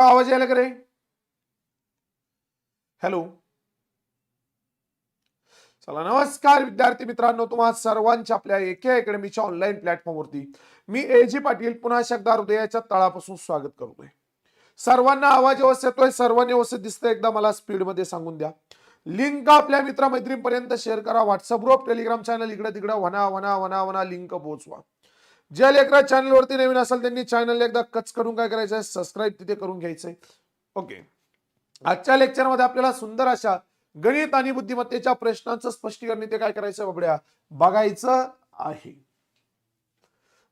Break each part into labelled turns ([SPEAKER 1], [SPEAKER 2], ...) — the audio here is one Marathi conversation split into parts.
[SPEAKER 1] आवाज यायला करे हॅलो चला नमस्कार विद्यार्थी मित्रांनो तुम्हा सर्वांच्या आपल्या एके अकॅडमीच्या ऑनलाईन प्लॅटफॉर्मवरती मी ए जी पाटील पुन्हा एकदा हृदयाच्या तळापासून स्वागत करतोय. सर्वांना आवाज व्यवस्थित येतोय? सर्वांनी व्यवस्थित दिसतोय? एकदा मला स्पीडमध्ये सांगून द्या. लिंक आपल्या मित्रमैत्रीपर्यंत शेअर करा. व्हॉट्सअप ग्रुप टेलिग्राम चॅनल इकडे तिकडे वना वना वना वना लिंक पोहोचवा. ज्या लेकरा चॅनलवरती नवीन असेल त्यांनी चॅनल एकदा कच करून काय करायचं आहे? सबस्क्राईब तिथे करून घ्यायचंय. ओके आजच्या लेक्चरमध्ये आपल्याला सुंदर अशा गणित आणि बुद्धिमत्तेच्या प्रश्नांचं स्पष्टीकरण इथे काय करायचं बाबड्या? बघायचं आहे.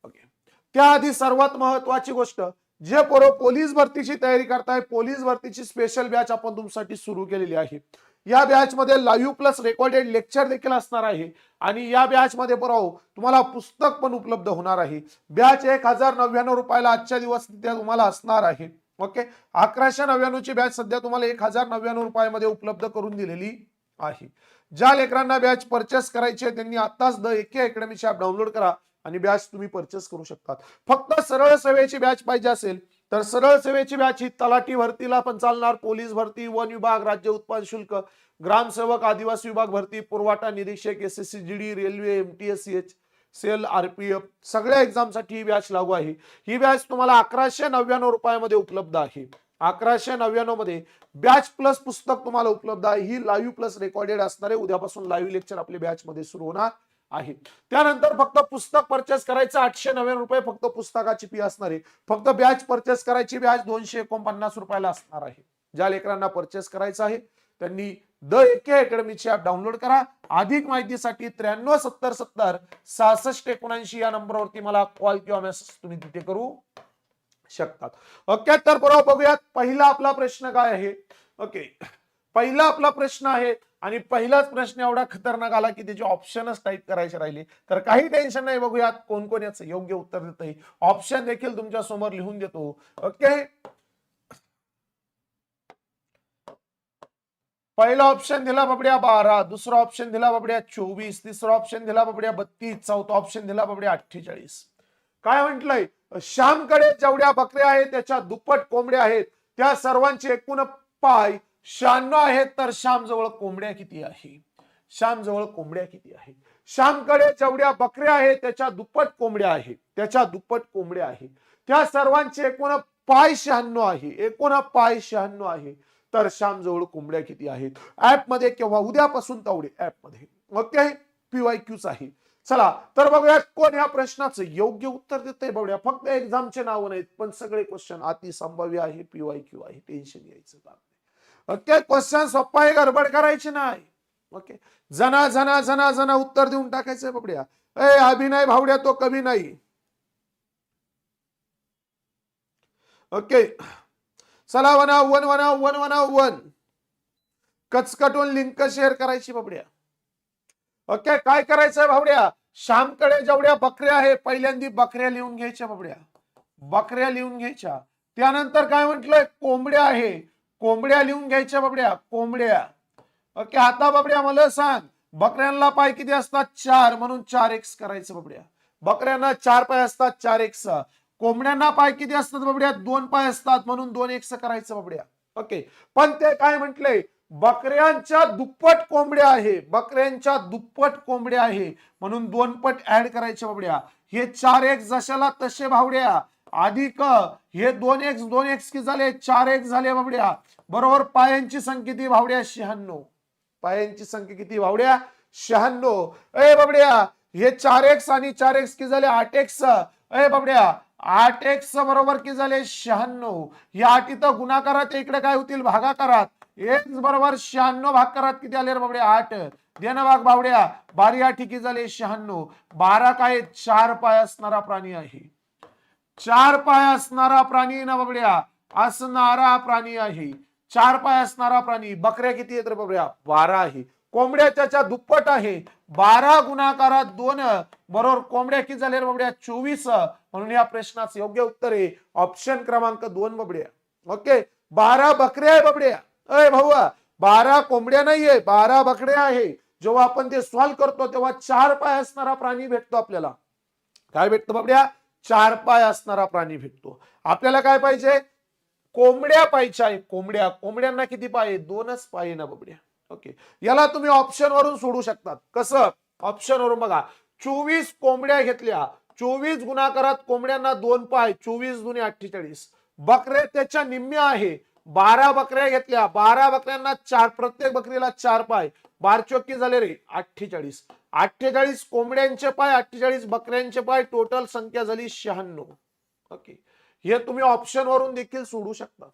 [SPEAKER 1] ओके त्याआधी सर्वात महत्वाची गोष्ट जे पोरं पोलीस भरतीची तयारी करताय पोलीस भरतीची स्पेशल बॅच आपण तुमच्यासाठी सुरू केलेली आहे. या बॅच मध्ये लाईव्ह प्लस रेकॉर्डेड लेक्चर देखील असणार आहे. आणि या बॅच मध्ये बरोबर हो, तुम्हाला पुस्तक पण उपलब्ध होणार आहे. बॅच एक हजार नव्याण्णव रुपयाला आजच्या दिवस तुम्हाला असणार आहे. ओके अकराशे नव्याण्णवची बॅच सध्या तुम्हाला एक हजार नव्याण्णव रुपयामध्ये उपलब्ध करून दिलेली आहे. ज्या लेकरांना बॅच परचेस करायची आहे त्यांनी आताच द एके अकॅडमीची ऍप डाउनलोड करा आणि बॅच तुम्ही परचेस करू शकतात. फक्त सरळ सेवेची बॅच पाहिजे असेल तर सरळ सेवेची बॅच ही तलाठी भरतीला पण चालणार. पोलीस भरती वन विभाग राज्य उत्पादन शुल्क ग्रामसेवक आदिवासी विभाग भरती पुरवठा निरीक्षक S S C G D railway M T S C H cell RPF सगळ्या एक्झामसाठी ही बॅच लागू आहे. ही बॅच तुम्हाला अकराशे नव्याण्णव रुपयामध्ये उपलब्ध आहे. अकराशे नव्याण्णवमध्ये बॅच प्लस पुस्तक तुम्हाला उपलब्ध आहे. ही लाईव्ह प्लस रेकॉर्डेड असणारे उद्यापासून लाईव्ह लेक्चर आपल्या बॅच मध्ये सुरू होणार. आहे. त्यानंतर फक्त पुस्तक परचेस करायचं आठशे नव्याण्णव रुपये फक्त पुस्तकाची फी असणार आहे. फक्त बॅच परचेस करायची बॅच दोनशे एकोणपन्नास रुपयाला असणार आहे. ज्या लेकरांना परचेस करायचं आहे त्यांनी द एके अकॅडमीची ऍप डाउनलोड करा. अधिक माहितीसाठी त्र्याण्णव सत्तर सत्तर सहासष्ट एकोणऐंशी या नंबरवरती मला कॉल किंवा मेसेज तुम्ही तिथे करू शकतात. ओके तर बरोबर बघूयात. पहिला आपला प्रश्न काय आहे? ओके पहिला आपला प्रश्न आहे आणि पहिलाच प्रश्न एवढा खतरनाक आला की त्याचे ऑप्शनच टाईप करायचे राहिले. तर काही टेन्शन नाही बघूयात कोण कोण याचं योग्य उत्तर देत आहे ऑप्शन देखील तुमच्यासमोर लिहून देतो. ओके पहिला ऑप्शन दिला बाबड्या बारा दुसरा ऑप्शन दिला बाबड्या चोवीस तिसरा ऑप्शन दिला बाबड्या बत्तीस चौथा ऑप्शन दिला बाबड्या अठ्ठेचाळीस. काय म्हटलंय? श्यामकडे जेवढ्या बकऱ्या आहेत त्याच्या दुप्पट कोंबड्या आहेत त्या सर्वांचे एकूण पाय शहाण्णव आहेत तर श्याम जवळ कोंबड्या किती आहे? श्याम जवळ कोंबड्या किती आहे? श्यामकडे जेवढ्या बकऱ्या आहेत त्याच्या दुप्पट कोंबड्या आहेत. त्याच्या दुप्पट कोंबड्या आहेत. त्या सर्वांचे एकूण पाय शहाण्णव आहे. एकूण पाय शहाण्णव आहे. तर श्याम जवळ कोंबड्या किती आहेत? ऍपमध्ये किंवा उद्यापासून तेवढे ऍपमध्ये. ओके पीवाय क्यूच आहे. चला तर बघूयात कोण ह्या प्रश्नाचं योग्य उत्तर देते बघूया. फक्त एक्झामचे नाव नाहीत पण सगळे क्वेश्चन अति संभाव्य आहे पीवाय क्यू आहे. टेन्शन घ्यायचं काम. ओके क्वेश्चन सोप्पा आहे गडबड करायची नाही. ओके. जना जना जना जना उत्तर देऊन टाकायचं बाबड्या. ए अभिनय भावड्या तो कमी नाही. ओके. चला वना वन वना वन वना वन. कचकटून लिंक शेअर करायची बाबड्या. ओके काय करायचंय भावड्या? श्यामकडे जेवढ्या बकऱ्या आहे पहिल्यांदा बकऱ्या लिहून घ्यायच्या बाबड्या. बकऱ्या लिहून घ्यायच्या. त्यानंतर काय म्हटलंय? कोंबड्या आहे. कोंबड्या लिहून घ्यायच्या बाबड्या कोंबड्या. ओके आता बाबड्या मला सांग बकऱ्यांना पाय किती असतात? चार म्हणून चार एक्स करायचं बाबड्या. बकऱ्यांना चार पाय असतात चार एक्स कोंबड्यांना पाय किती असतात बाबड्या? दोन पाय असतात म्हणून दोन एक्स करायचं बाबड्या. ओके पण ते काय म्हटलंय बकऱ्यांच्या दुप्पट कोंबड्या आहे बकऱ्यांच्या दुप्पट कोंबड्या आहे म्हणून दोन पट ऍड करायच्या बाबड्या. हे चार एक्स जशाला तसे भावड्या अधिक हे दोन एक्स दोन एक्स किती झाले चार एक्स झाले बाबड्या बरोबर पायांची संख्या किती भावड्या? शहाण्णव. पायांची संख्या किती भावड्या? शहाण्णव. ए बाबड्या हे चार एक्स आणि चार एक्स किती झाले आठ एक्स ए बाबड्या आठ एक्स बरोबर किती झाले शहाण्णव. या आठ इथं गुणाकारात इकडे काय होतील? भागाकारात. एक्स बरोबर शहाण्णव भाग करात किती आले रे बाबड्या आठ. देन भाग बावड्या बारी आठ किती झाले शहाण्णव. बारा काय? चार पाय असणारा प्राणी आहे. चार पाय असणारा प्राणी ना बाबड्या? असणारा प्राणी आहे. चार पाय असणारा प्राणी. बकऱ्या किती आहेत रे बाबड्या? बारा आहे. कोंबड्या त्याच्या दुप्पट आहे. बारा गुणाकारात दोन. बरोबर कोंबड्या किती झाल्या बाबड्या? चोवीस. म्हणून या प्रश्नाचं योग्य उत्तर आहे. ऑप्शन क्रमांक दोन बाबड्या. ओके बारा बकऱ्या आहे बाबड्या. अय भाऊ बारा कोंबड्या नाहीये. बारा बकड्या आहे. जेव्हा आपण ते सॉल्व्ह करतो तेव्हा चार पाय असणारा प्राणी भेटतो आपल्याला. काय भेटतो बाबड्या? चार पाय असणारा प्राणी भेटतो. आपल्याला काय पाहिजे? कोंबड्या पायच्या आहे कोंबड्या. कोंबड्यांना किती पाय दोनच पाय ना बबड्या. ओके याला तुम्ही ऑप्शन वरून सोडू शकतात. कसं? ऑप्शन वरून बघा. चोवीस कोंबड्या घेतल्या. चोवीस गुणाकारात कोंबड्यांना दोन पाय. चोवीस दुने अठ्ठेचाळीस. बकऱ्या त्याच्या निम्म्या आहे. बारा बकऱ्या घेतल्या. बारा बकऱ्यांना चार प्रत्येक बकरीला चार पाय. बार झाले रे. अठ्ठेचाळीस. अठ्ठेचाळीस कोंबड्यांचे पाय अठ्ठेचाळीस बकऱ्यांचे पाय टोटल संख्या झाली शहाण्णव. ओके हे तुम्ही ऑप्शन वरून देखील सोडू शकतात.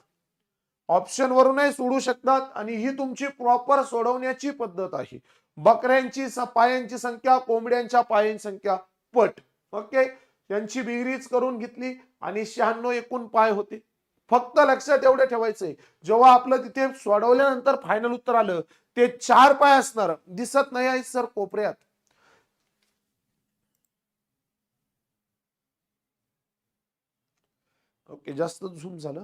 [SPEAKER 1] ऑप्शन वरूनही सोडू शकतात आणि ही तुमची प्रॉपर सोडवण्याची पद्धत आहे. बकऱ्यांची पायांची संख्या कोंबड्यांच्या पायांची संख्या पट. ओके यांची बेरीज करून घेतली आणि शहाण्णव एकूण पाय होते. फक्त लक्षात एवढं ठेवायचंय. जेव्हा आपलं तिथे सोडवल्यानंतर फायनल उत्तर आलं ते चार पाय असणार. दिसत नाही आहे सर कोपऱ्यात. ओके जास्त झूम झालं.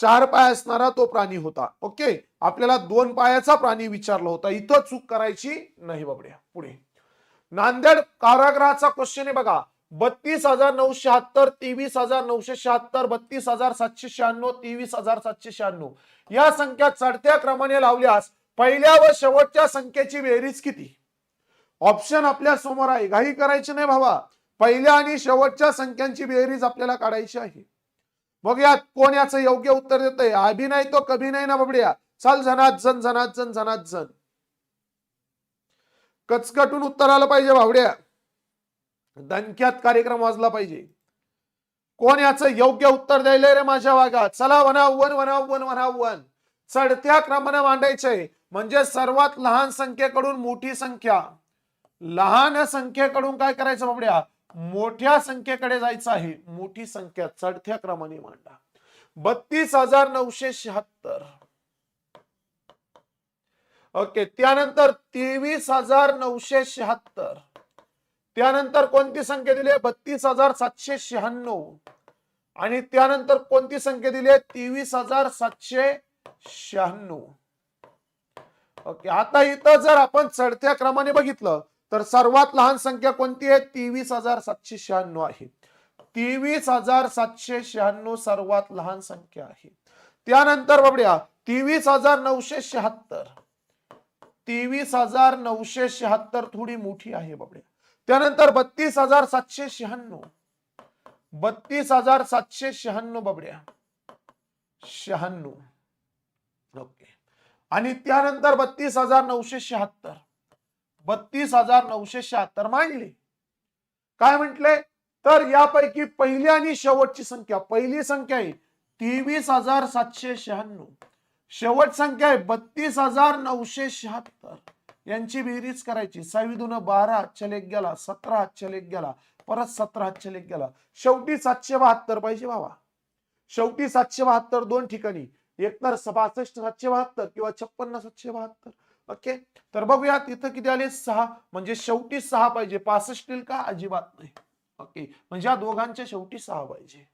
[SPEAKER 1] चार पाय असणारा तो प्राणी होता. ओके? आपल्याला दोन पायाचा प्राणी विचारला होता. इथं चूक करायची नाही बाबड्या. पुढे. नांदेड कारागृहाचा क्वेश्चन आहे बघा. बत्तीस हजार नऊशे शहात्तर तेवीस हजार नऊशे शहात्तर बत्तीस हजार सातशे शहाण्णव तेवीस हजार सातशे शहाण्णव. या संख्या चढत्या क्रमाने लावल्यास पहिल्या व शेवटच्या संख्येची बेरीज किती? ऑप्शन आपल्यासमोर आहे. घाई करायची नाही भावा. पहिल्या आणि शेवटच्या संख्यांची बेरीज आपल्याला काढायची आहे. बघूयात कोण याचं योग्य उत्तर देतंय? अभिनय तो कभी नाही ना बबड्या. चल झनात जण जनात जण जनात जण. कचकटून उत्तर आलं पाहिजे भावड्या. दणक्यात कार्यक्रम वाजला पाहिजे. कोण याचं योग्य उत्तर द्यायले रे माझ्या वागात? चला वना वन वना वन वना वन. चढत्या क्रमाने मांडायचंय. म्हणजे सर्वात लहान संख्येकडून मोठी संख्या. लहान संख्येकडून काय करायचं बाबड्या? मोठ्या संख्येकडे जायचं आहे. मोठी संख्या चढत्या क्रमाने मांडा. बत्तीस हजार नऊशे शहात्तर. ओके त्यानंतर तेवीस हजार नऊशे शहात्तर. त्यानंतर कोणती संख्या दिली आहे? बत्तीस हजार सातशे शहाण्णव. आणि त्यानंतर कोणती संख्या दिली आहे? तेवीस हजार सातशे शहाण्णव. ओके आता इथं जर आपण चढत्या क्रमाने बघितलं तर सर्वात लहान संख्या कोणती आहे? तेवीस हजार सातशे शहाण्णव आहे. तेवीस हजार सातशे शहाण्णव सर्वात लहान संख्या आहे. त्यानंतर बाबड्या तेवीस हजार नऊशे शहात्तर. तेवीस हजार नऊशे शहात्तर थोडी मोठी आहे बाबड्या त्यानंतर बत्तीस हजार सातशे शहाण्णव. बत्तीस हजार सातशे शहाण्णव बाबड्या शहाण्णव. ओके. आणि त्यानंतर बत्तीस हजार नऊशे शहात्तर. बत्तीस हजार नऊशे शहात्तर मांडली. काय म्हटले? तर यापैकी पहिली आणि शेवटची संख्या. पहिली संख्या आहे तेवीस हजार सातशे शहाण्णव. शेवट संख्या आहे बत्तीस हजार नऊशे शहात्तर. यांची बेरीज करायची. सहावी दोन बारा हातच्या लेख गेला सतरा हातच्या गेला परत सतरा हातच्या लेख गेला. शेवटी सातशे बहात्तर पाहिजे बाबा शेवटी सातशे बहात्तर दोन ठिकाणी. एकतर बासष्ट सातशे बहात्तर किंवा छप्पन्न सातशे बहात्तर. ओके? तर बघूया तिथं किती आले? सहा. म्हणजे शेवटी सहा पाहिजे. पासष्टील का? अजिबात नाही. ओके. म्हणजे या दोघांच्या शेवटी सहा पाहिजे.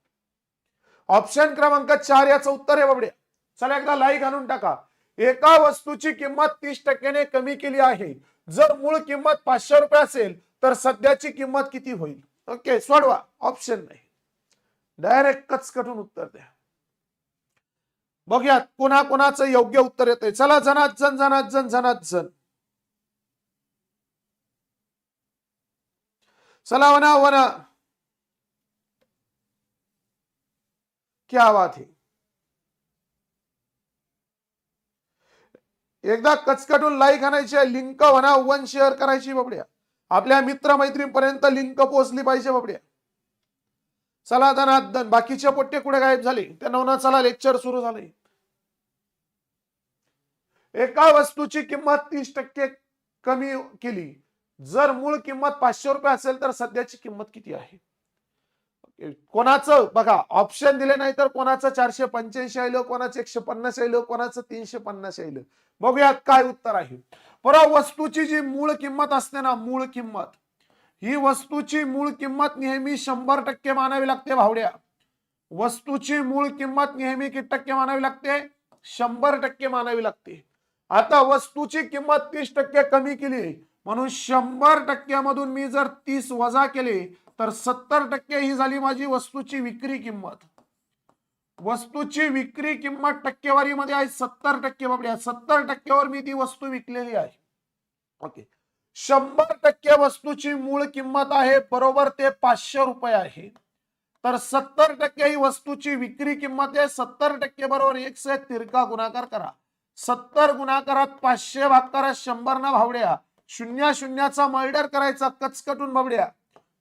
[SPEAKER 1] ऑप्शन क्रमांक चार याचं उत्तर आहे बाबडे चला एकदा लाईक घालून टाका. एका वस्तूची किंमत तीस टक्क्याने कमी केली आहे. जर मूळ किंमत पाचशे रुपये असेल तर सध्याची किंमत किती होईल? ओके सोडवा. ऑप्शन नाही. डायरेक्ट कचकटून उत्तर द्या. बघूयात पुन्हा कोणाचं योग्य उत्तर येतंय. चला जनात जन जनात जन जनात जन चला वना वना. क्या बात है. एकदा कचकटून लाईक आणायची लिंक म्हणा वन शेअर करायची बाबड्या. आपल्या मित्रमैत्रीपर्यंत लिंक पोहोचली पाहिजे बाबड्या. चला आता नादन बाकीचे पोट्टे कुठे गायब झाले? त्यांना म्हणा चला लेक्चर सुरू झाले. एका वस्तूची किंमत तीस टक्के कमी केली. जर मूळ किंमत पाचशे रुपये असेल तर सध्याची किंमत किती आहे? कोणाचं? बघा ऑप्शन दिले नाही तर कोणाचं चारशे पंच्याऐंशी आलं कोणाचं एकशे पन्नास आलं कोणाचं तीनशे पन्नास आलं? बघूयात काय उत्तर आहे. परवा वस्तूची जी मूळ किंमत असते ना मूळ किंमत ही वस्तूची मूळ किंमत नेहमी शंभर टक्के मानावी लागते भावड्या. वस्तूची मूळ किंमत नेहमी किती टक्के मानावी लागते? शंभर टक्के मानावी लागते. आता वस्तूची किंमत तीस टक्के कमी केली म्हणून शंभर टक्क्यामधून मी जर तीस वजा केले तर सत्तर टक्के ही झाली माझी वस्तूची विक्री किंमत. वस्तूची विक्री किंमत टक्केवारीमध्ये आहे सत्तर टक्के बाबड्या. सत्तर टक्क्यावर मी ती वस्तू विकलेली आहे. ओके. शंभर टक्के वस्तूची मूळ किंमत आहे बरोबर ते पाचशे रुपये आहे. तर सत्तर टक्के ही वस्तूची विक्री किंमत आहे सत्तर टक्के बरोबर एकशे तिरका गुणाकार करा. सत्तर गुणाकारात पाचशे भाग करा शंभर ना भावड्या. शून्य शून्याचा मर्डर करायचा कचकटून भावड्या.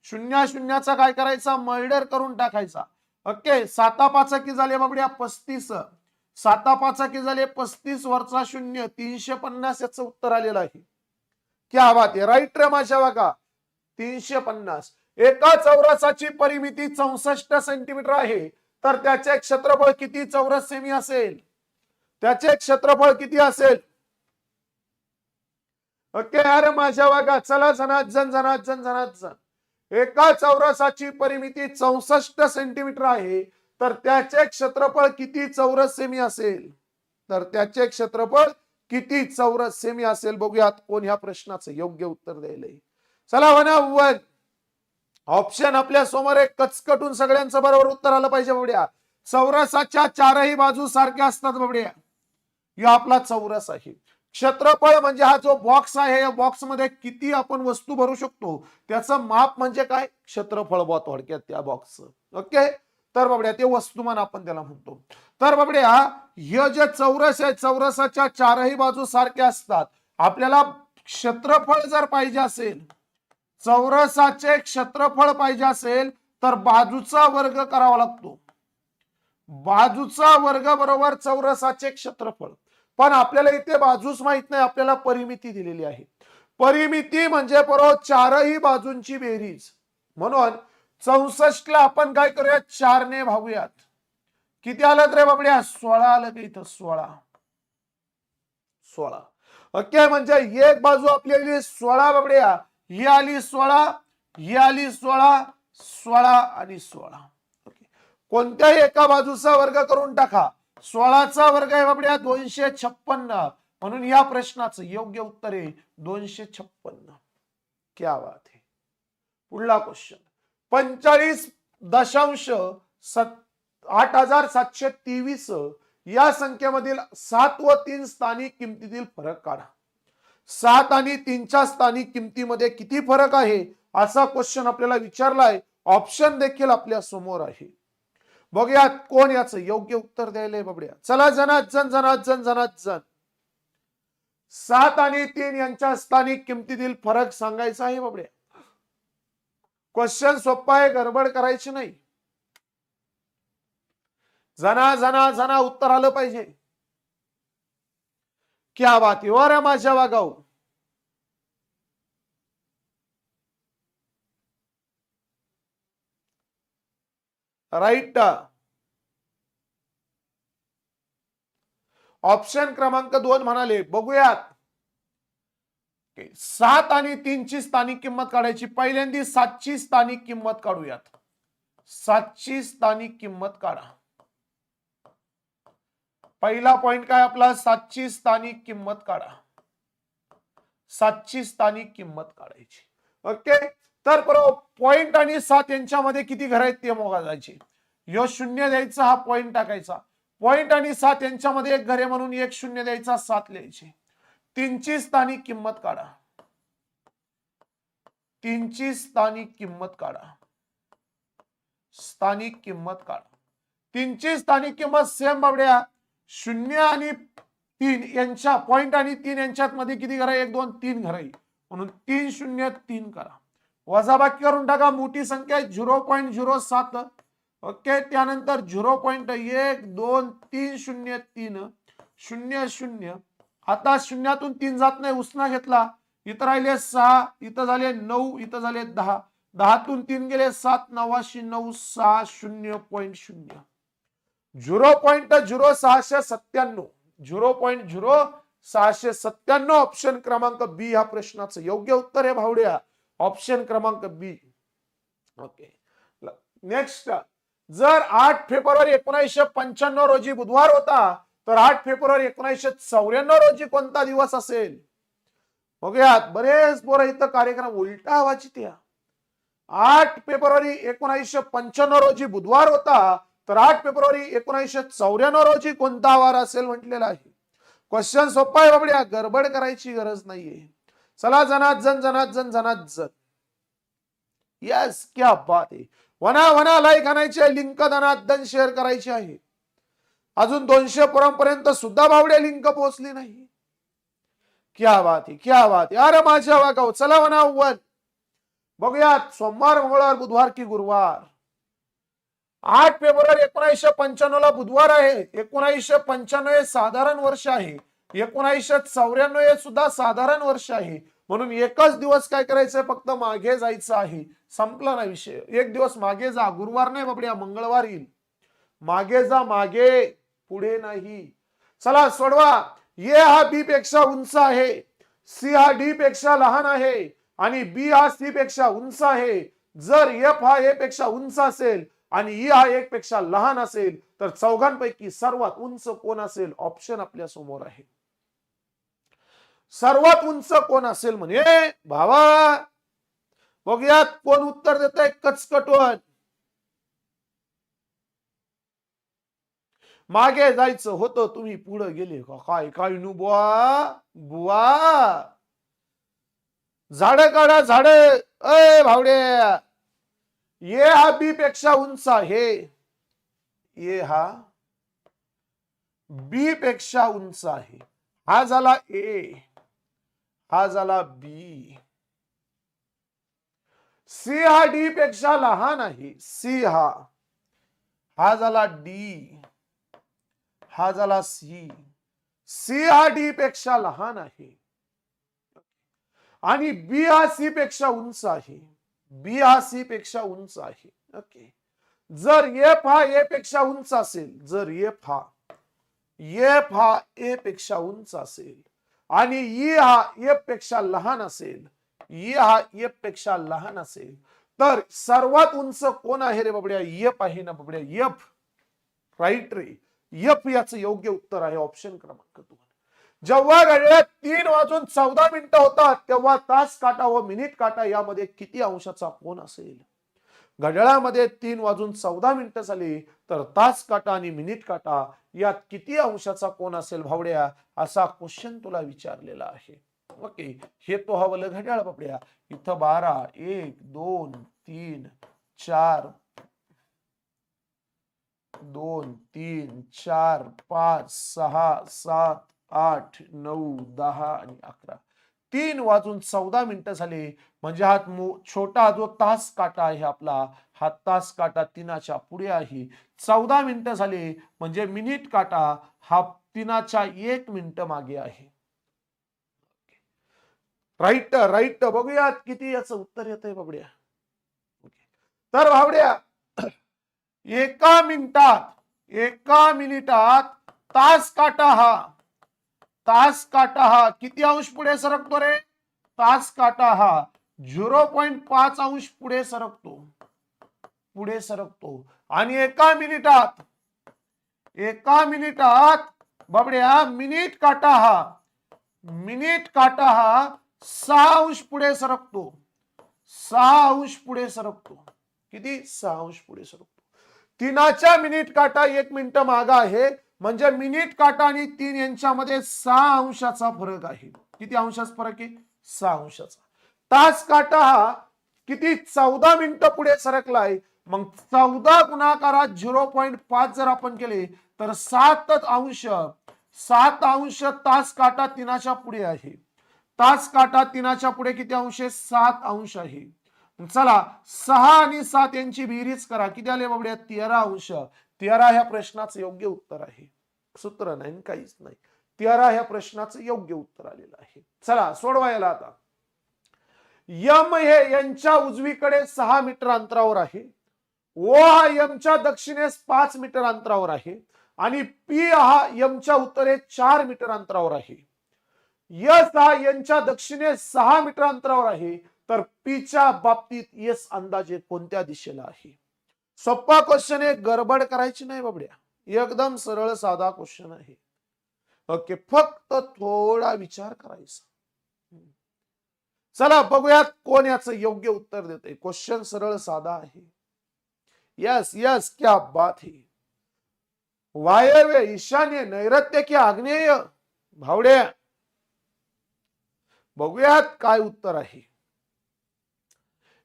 [SPEAKER 1] शून्य शून्याचा काय करायचा? मर्डर करून टाकायचा. ओके साता पाचकी झाले बाबड्या पस्तीस. साता पाचकी झाले पस्तीस वरचा शून्य तीनशे पन्नास याचं उत्तर आलेलं आहे. क्या बात आहे? राईट रे माझ्या बघा तीनशे पन्नास. एका चौरसाची परिमिती चौसष्ट सेंटीमीटर आहे. तर त्याचे क्षेत्रफळ किती? चौरस सेमी असेल. त्याचे क्षेत्रफळ किती असेल? ओके अरे माझ्या बघा चला जनात जन जनात जन जनात जन एका चौरसाची परिमिती चौसष्ट सेंटीमीटर आहे. तर त्याचे क्षेत्रफळ किती? चौरस सेमी असेल. तर त्याचे क्षेत्रफळ किती चौरस सेमी असेल बघूयात कोण ह्या प्रश्नाचं योग्य उत्तर द्यायला चला वना ऑप्शन आपल्यासमोर एक कचकटून सगळ्यांचं बरोबर उत्तर आलं पाहिजे बबड्या. चौरसाच्या चारही बाजू सारख्या असतात बबड्या. यो आपला चौरस आहे. क्षेत्रफळ म्हणजे हा जो बॉक्स आहे या बॉक्समध्ये किती आपण वस्तू भरू शकतो त्याचं माप म्हणजे काय? क्षेत्रफळ बॉ थोडक्यात त्या बॉक्सचं ओके तर बाबड्या ते वस्तुमान आपण त्याला म्हणतो. तर बाबड्या हे जे चौरस आहे चौरसाच्या चारही बाजू सारख्या असतात. आपल्याला क्षेत्रफळ जर पाहिजे असेल चौरसाचे क्षेत्रफळ पाहिजे असेल तर बाजूचा वर्ग करावा लागतो. बाजूचा वर्ग बरोबर चौरसाचे क्षेत्रफळ. पण आपल्याला इथे बाजूच माहीत नाही आपल्याला परिमिती दिलेली आहे. परिमिती म्हणजे बरोबर चारही बाजूंची बेरीज. म्हणून चौसष्ट ला आपण काय करूया चारने भागूयात. किती आलं रे बाबड्या? सोळा आलं का इथं? सोळा. सोळा. ओके म्हणजे एक बाजू आपल्याली सोळा बाबड्या. ही आली सोळा ही आली सोळा सोळा आणि सोळा. ओके. कोणत्याही एका बाजूचा वर्ग करून टाका. सोळाचा वर्ग आहे बाबड्या दोनशे छप्पन्न. म्हणून या प्रश्नाचं योग्य उत्तर आहे दोनशे छप्पन्न. क्या बात आहे. पुढला क्वेश्चन पंचाळीस दशांश सत आठ हजार सातशे तेवीस या संख्येमधील सात व तीन स्थानिक किमतीतील फरक काढा. सात आणि तीनच्या स्थानिक किमतीमध्ये किती फरक आहे असा क्वेश्चन आपल्याला विचारलाय ऑप्शन देखील आपल्यासमोर आहे. बघूयात कोण याचं योग्य उत्तर द्यायला बाबड्या. चला जनात जन जनात जन जनात जन सात आणि तीन यांच्या स्थानिक किमतीतील फरक सांगायचा आहे बाबड्या. क्वेश्चन सोपा आहे गडबड करायची नाही. जना जना जना उत्तर आलं पाहिजे. क्या बात आहे वर माझ्या वागाऊ राईट ऑप्शन क्रमांक दोन म्हणाले बघूयात. सात आणि तीनची स्थानिक किंमत काढायची. पहिल्यांदा सातची स्थानिक किंमत काढूयात. सातची स्थानिक किंमत काढा. पहिला पॉइंट काय आपला? सातची स्थानिक किंमत काढा. सातची स्थानिक किंमत काढायची. ओके? तर बरोबर पॉइंट आणि सात यांच्यामध्ये किती घर आहेत ते मोजायचे यो शून्य द्यायचा हा पॉइंट टाकायचा. पॉइंट आणि सात यांच्यामध्ये एक घरे म्हणून एक शून्य द्यायचा सात लिहायचे. तीनची स्थानिक किंमत काढा. तीनची स्थानिक किंमत काढा. स्थानिक किंमत काढा. तीनची स्थानिक किंमत सेम बाबड्या. शून्य आणि तीन यांच्या पॉइंट आणि तीन यांच्यात मध्ये किती घर एक दोन तीन घर आहे म्हणून तीन शून्य तीन करा. वजाबाकी करून टाका. मोठी संख्या झिरो पॉईंट झिरो सात. ओके? त्यानंतर झिरो पॉईंट एक दोन तीन शून्य तीन. शून्य शून्य. आता शून्यातून तीन जात नाही उसना घेतला. इथं राहिले सहा इथं झाले नऊ इथं झाले दहा. दहातून तीन गेले सात नवाशी नऊ सहा शून्य पॉईंट शून्य. झिरो पॉईंट झिरो सहाशे सत्त्याण्णव. झिरो पॉईंट झिरो सहाशे सत्त्याण्णव ऑप्शन क्रमांक बी ह्या प्रश्नाचं योग्य उत्तर आहे भावड्या. ऑप्शन क्रमांक बी ओके. नेक्स्ट जर आठ फेब्रुवारी एकोणीसशे पंच्याण्णव रोजी बुधवार होता तर आठ फेब्रुवारी एकोणीसशे चौऱ्याण्णव रोजी कोणता दिवस असेल? बघूयात. बरेच पोरं इथं कार्यक्रम उलटा वाचित त्या आठ फेब्रुवारी एकोणीसशे पंच्याण्णव रोजी बुधवार होता. तर आठ फेब्रुवारी एकोणीसशे चौऱ्याण्णव रोजी कोणता वार असेल म्हटलेला आहे? क्वेश्चन सोपा आहे बाबड्या. गडबड करायची गरज नाहीये. चला जनात जन जनात जन जनात जन यस क्या बात आहे. वना वना लाईक आहे. लिंक दनात दन शेअर करायची आहे. अजून दोनशे पर्यंत सुद्धा बावड्या लिंक पोहोचली नाही. क्या बात ही क्या बात अरे माझ्या वागाव चला म्हणा वन बघूयात सोमवार मंगळवार बुधवार की गुरुवार. आठ फेब्रुवारी एकोणीसशे पंच्याण्णव ला बुधवार आहे. एकोणीसशे पंच्याण्णव हे साधारण वर्ष आहे. एकोणीसशे चौऱ्याण्णव हे सुद्धा साधारण वर्ष आहे. म्हणून एकच दिवस काय करायचंय? फक्त मागे जायचं आहे. संपला ना विषय. एक दिवस मागे जा. गुरुवार नाही बाबड्या मंगळवार येईल. मागे जा मागे. पुढे नाही. चला सोडवा. ए हा बी पेक्षा उंच आहे. सी हा डी पेक्षा लहान आहे. आणि बी हा सी पेक्षा उंच आहे. जर एफ हा ए पेक्षा उंच असेल आणि ई हा एक पेक्षा लहान असेल तर चौघांपैकी सर्वात उंच कोण असेल? ऑप्शन आपल्यासमोर आहे. सर्वात उंच कोण असेल म्हणे? भावा बघूयात कोण उत्तर देत आहे कचकटवत. मागे जायचं होतं तुम्ही पुढे गेले. काय काय नु बुवा? बुवा? झाड काढा झाड. अय भावडे ये हा बी पेक्षा उंच आहे. ये हा बी पेक्षा उंच आहे. हा झाला ए. हा झाला बी. सी हा डी पेक्षा लहान आहे. सी हा. हा झाला डी. हा झाला सी सी हा डी पेक्षा लहान आहे. आणि बी हा सी पेक्षा उंच आहे. बी हा सी पेक्षा उंच आहे. ओके जर एफ हा ए पेक्षा उंच असेल जर एफ हा एफ हा ए पेक्षा उंच असेल आणि ई हा एफपेक्षा लहान असेल ई हा एफपेक्षा लहान असेल तर सर्वात उंच कोण आहे रे बाबड्या? एफ आहे ना बाबड्या. एफ राईट रे. एफ याचं योग्य उत्तर आहे ऑप्शन क्रमांक दोन. जेव्हा घड्याळात तीन वाजून चौदा मिनिटं होतात तेव्हा तास काटा व मिनिट काटा यामध्ये किती अंशाचा कोण असेल? घड्याळामध्ये तीन वाजून चौदा मिनिटं झाली तर तास काटा आणि मिनिट काटा यात किती अंशाचा कोण असेल भावड्या? असा क्वेश्चन तुला विचारलेला आहे. ओके हे तो हवलं घड्याळ बापड्या इथं बारा एक दोन तीन चार दोन तीन चार पाच सहा सात आठ नऊ दहा आणि अकरा. तीन वाजून चौदा मिनिटं झाले. म्हणजे हा छोटा जो तास काटा आहे आपला हा तास काटा तीनाच्या पुढे आहे. चौदा मिनिटं झाले. म्हणजे मिनिट काटा हा तीनाच्या एक मिनिट मागे आहे. राईट राईट बघूयात किती याचं उत्तर येत आहे बाबड्या तर भावड्या एका मिनिटात एका मिनिटात तास काटा हा. तास काटा हा. किती अंश पुढे सरकतो रे? तास काटा हा. झिरो पॉईंट पाच अंश पुढे सरकतो. पुढे सरकतो. आणि एका मिनिटात एका मिनिटात बाबड्या मिनिट काटा हा. मिनिट काटा हा सहा अंश पुढे सरकतो. सहा अंश पुढे सरकतो. किती? सहा अंश पुढे सरकतो. तीनाच्या मिनिट काटा एक मिनिट मागा आहे. म्हणजे मिनिट काटा आणि तीन यांच्यामध्ये सहा अंशाचा फरक आहे. किती अंशाचा फरक आहे? सहा अंशाचा. तास काटा हा किती? चौदा मिनिटं पुढे सरकलाय. मग चौदा गुणाकारात झिरो पॉईंट पाच जर आपण केले तर सातच अंश सात अंश तास काटा तीनाच्या पुढे आहे. तास काटा तीनाच्या पुढे किती अंश आहे? सात अंश आहे. चला सहा आणि सात यांची बेरीज करा. किती आले बाबड्या? तेरा अंश. तेरा ह्या प्रश्नाचं योग्य उत्तर आहे. सूत्र नाही काहीच नाही. तेरा ह्या प्रश्नाचं योग्य उत्तर आलेलं आहे. चला सोडवायला आता. यम हे यांच्या उजवीकडे सहा मीटर अंतरावर आहे. ओ हा यमच्या दक्षिणेस पाच मीटर अंतरावर आहे. आणि पी हा यमच्या उत्तरेस चार मीटर अंतरावर आहे. यस हा यांच्या दक्षिणेस सहा मीटर अंतरावर आहे. तर पीच्या बाबतीत येस अंदाजे कोणत्या दिशेला आहे? सोप्पा क्वेश्चन आहे गडबड करायची नाही बाबड्या. एकदम सरळ साधा क्वेश्चन आहे. ओके फक्त थोडा विचार करायचा. चला बघूयात कोण याच योग्य उत्तर देते क्वेश्चन सरळ साधा आहे. यस यस क्या बात है. वायव्य ईशान्य नैऋत्य की आग्नेय. भावड्या बघूयात काय उत्तर आहे.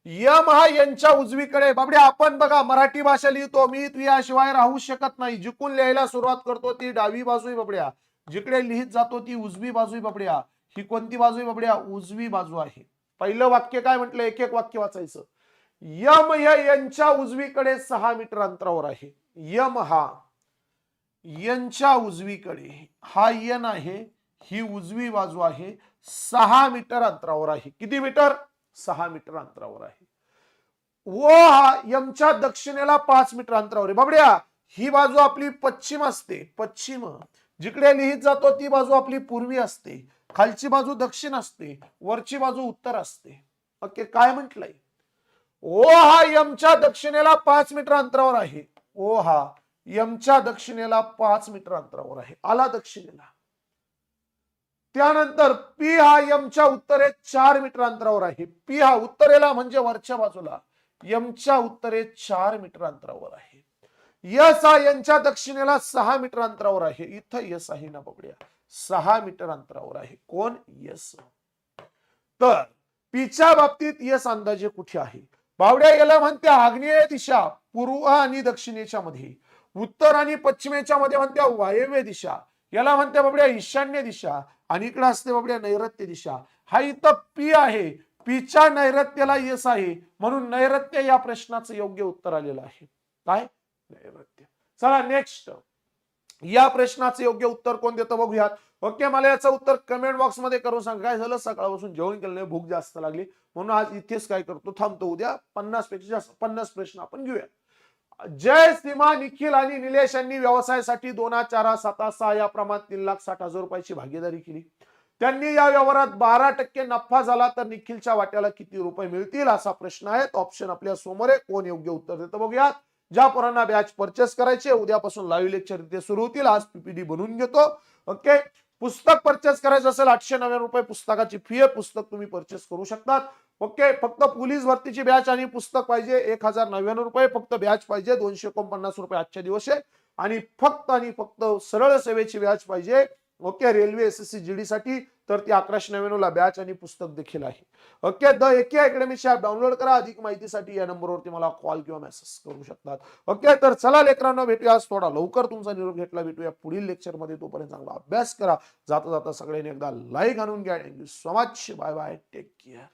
[SPEAKER 1] यम हा यांच्या उजवीकडे. बाबड्या आपण बघा मराठी भाषा लिहितो. मी तू याशिवाय राहू शकत नाही. जिकून लिहायला सुरुवात करतो ती डावी बाजू बाबड्या. जिकडे लिहित जातो ती उजवी बाजू बाबड्या. ही कोणती बाजू बाबड्या? उजवी बाजू आहे. पहिलं वाक्य काय म्हटलं? एक एक वाक्य वाचायचं. यम या यांच्या उजवीकडे सहा मीटर अंतरावर आहे. यम हा यांच्या उजवीकडे. हा यन आहे. ही उजवी बाजू आहे. सहा मीटर अंतरावर आहे. किती मीटर? सहा मीटर अंतरावर आहे. व हा यमच्या दक्षिणेला पाच मीटर अंतरावर आहे. बाबड्या ही बाजू आपली पश्चिम असते. पश्चिम जिकडे लिहित जातो ती बाजू आपली पूर्वी असते. खालची बाजू दक्षिण असते. वरची बाजू उत्तर असते. ओके काय म्हटलंय? ओ हा यमच्या दक्षिणेला पाच मीटर अंतरावर आहे. ओ हा यमच्या दक्षिणेला पाच मीटर अंतरावर आहे. आला दक्षिणेला. त्यानंतर पी हा यमच्या उत्तरेत चार मीटर अंतरावर आहे. पी हा उत्तरेला म्हणजे वरच्या बाजूला. यमच्या उत्तरेत चार मीटर अंतरावर आहे. यस हा यांच्या दक्षिणेला सहा मीटर अंतरावर आहे. इथं यस आहे ना बघूया सहा मीटर अंतरावर आहे. कोण? यस तर पीच्या बाबतीत यस अंदाजे कुठे आहे? बावड्या याला म्हणते आग्नेय दिशा पूर्व आणि दक्षिणेच्या मध्ये. उत्तर आणि पश्चिमेच्या मध्ये म्हणत्या वायव्य दिशा. याला म्हणते बाबड्या ईशान्य दिशा. आणि इकडे असते बाबड्या नैऋत्य दिशा. हा इथं पी आहे. पीच्या नैऋत्यला यस आहे. म्हणून नैऋत्य या प्रश्नाचं योग्य उत्तर आलेलं आहे. काय? नैऋत्य. चला नेक्स्ट या प्रश्नाचं योग्य उत्तर कोण देतं बघूयात. ओके मला याचं उत्तर कमेंट बॉक्समध्ये करून सांगा. काय झालं? सकाळपासून जेवण केलं नाही भूक जास्त लागली. म्हणून आज इथेच काय करतो? थांबतो उद्या. पन्नासपेक्षा जास्त पन्नास प्रश्न आपण घेऊया. जय सीमा निखिल आणि निलेश यांनी व्यवसायासाठी दोन चार सात सहा या प्रमाणात तीन लाख साठ हजार रुपयाची भागीदारी केली. त्यांनी या व्यवहारात बारा टक्के नफा झाला तर निखिलच्या वाट्याला किती रुपये मिळतील असा प्रश्न आहे. ऑप्शन आपल्यासमोर आहे. कोण योग्य उत्तर देतं बघूयात. ज्या पोरांना बॅच परचेस करायचे उद्यापासून लाईव्ह लेक्चर इथे सुरू होतील. आज पीपीडी बनवून घेतो. ओके पुस्तक परचेस करायचं असेल आठशे नव्याण्णव रुपये पुस्तकाची फी आहे. पुस्तक तुम्ही परचेस करू शकतात. ओके फक्त पोलीस भरतीची बॅच आणि पुस्तक पाहिजे. एक हजार नव्याण्णव रुपये फक्त बॅच पाहिजे. दोनशे एकोणपन्नास रुपये आजच्या दिवस आहे आणि फक्त आणि फक्त सरळ सेवेची बॅच पाहिजे. Okay railway S S C G D साठी. तर ती अकराशे नव्याण्णव ला बॅच आणि पुस्तक देखील आहे. ओके द एके अकॅडमीची ॲप डाउनलोड करा. अधिक माहितीसाठी या नंबरवरती मला कॉल किंवा मेसेज करू शकतात. ओके तर चला लेकरांना भेटूया आज थोडा लवकर. तुमचा निरोप घेतला भेटूया पुढील लेक्चरमध्ये. तोपर्यंत चांगला अभ्यास करा. जाता जाता सगळ्यांनी एकदा लाईक आणून घ्या. Thank you so much bye bye take care